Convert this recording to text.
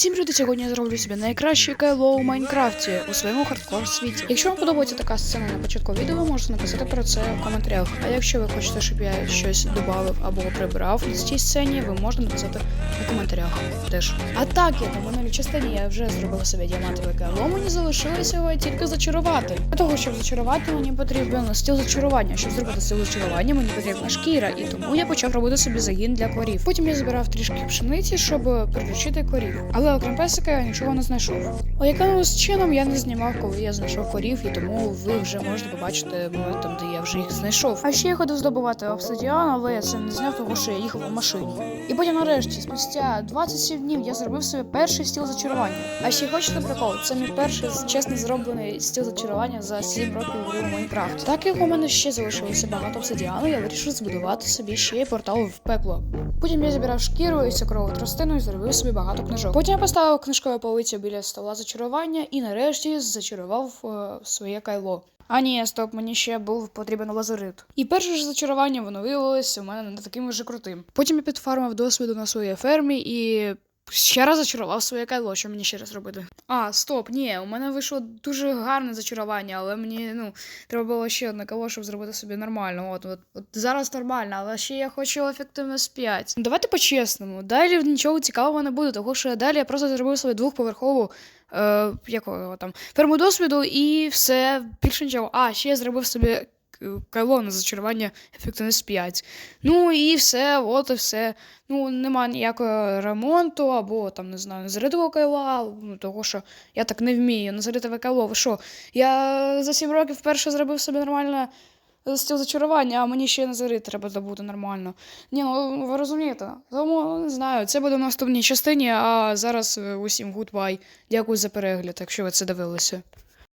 Всім люди, сьогодні я зроблю собі найкраще кайло у Майнкрафті у своєму хардкор світі. Якщо вам подобається така сцена на початку відео, ви можете написати про це в коментарях. А якщо ви хочете, щоб я щось додав або прибрав в цій сцені, ви можете написати у коментарях теж. А так, я на минулій частині я вже зробив собі діамантове кайло, мені залишилося його тільки зачарувати. Для того, щоб зачарувати, мені потрібен стіл зачарування. Щоб зробити стіл зачарування, мені потрібна шкіра, і тому я почав робити собі загін для корів. Потім я збирав трішки пшениці, щоб приручити корів. Але окрім песика я нічого не знайшов. А якимось чином я не знімав, коли я знайшов корів, і тому ви вже можете побачити момент там, де я вже їх знайшов. А ще я ходив здобувати обсидіан, але я це не зняв, тому що я їхав у машині. І потім нарешті, спустя 27 днів, я зробив собі перший стіл зачарування. А ще хочете прикол? Це мій перший чесно зроблений стіл зачарування за 7 років гри у Майнкрафт. Так як у мене ще залишилося багато обсидіану, я вирішив збудувати собі ще й портал в пекло. Потім я зібрав шкіру і цукрову тростину і зробив собі багато книжок. Потім поставив книжкову полицю біля стола зачарування і нарешті зачарував е, своє кайло. А ні, стоп, мені ще був потрібен лазерит. І перше ж зачарування воно виявилося у мене не таким вже крутим. Потім я підфармив досвіду на своїй фермі і. Ще раз зачарував своє кайло, що мені ще раз робити. А, стоп, ні, у мене вийшло дуже гарне зачарування, але мені ну треба було ще одне кайло, щоб зробити собі нормально. От, от, от зараз нормально, але ще я хочу ефективність 5. Давайте по-чесному. Далі нічого цікавого не буде, тому що далі я просто зробив собі двохповерхову е, якого там ферму досвіду і все більше нічого. А, ще я зробив собі е, кайло на зачарування ефективність 5. Ну і все, от і все. Ну, нема ніякого ремонту, або там, не знаю, назаритого кайла, ну, того що я так не вмію. Назаритове кайло, ви що? Я за 7 років вперше зробив собі нормальне стіл зачарування, а мені ще назарит треба забути нормально. Ні, ну ви розумієте. Тому не знаю, це буде в наступній частині, а зараз усім гудбай. Дякую за перегляд, якщо ви це дивилися.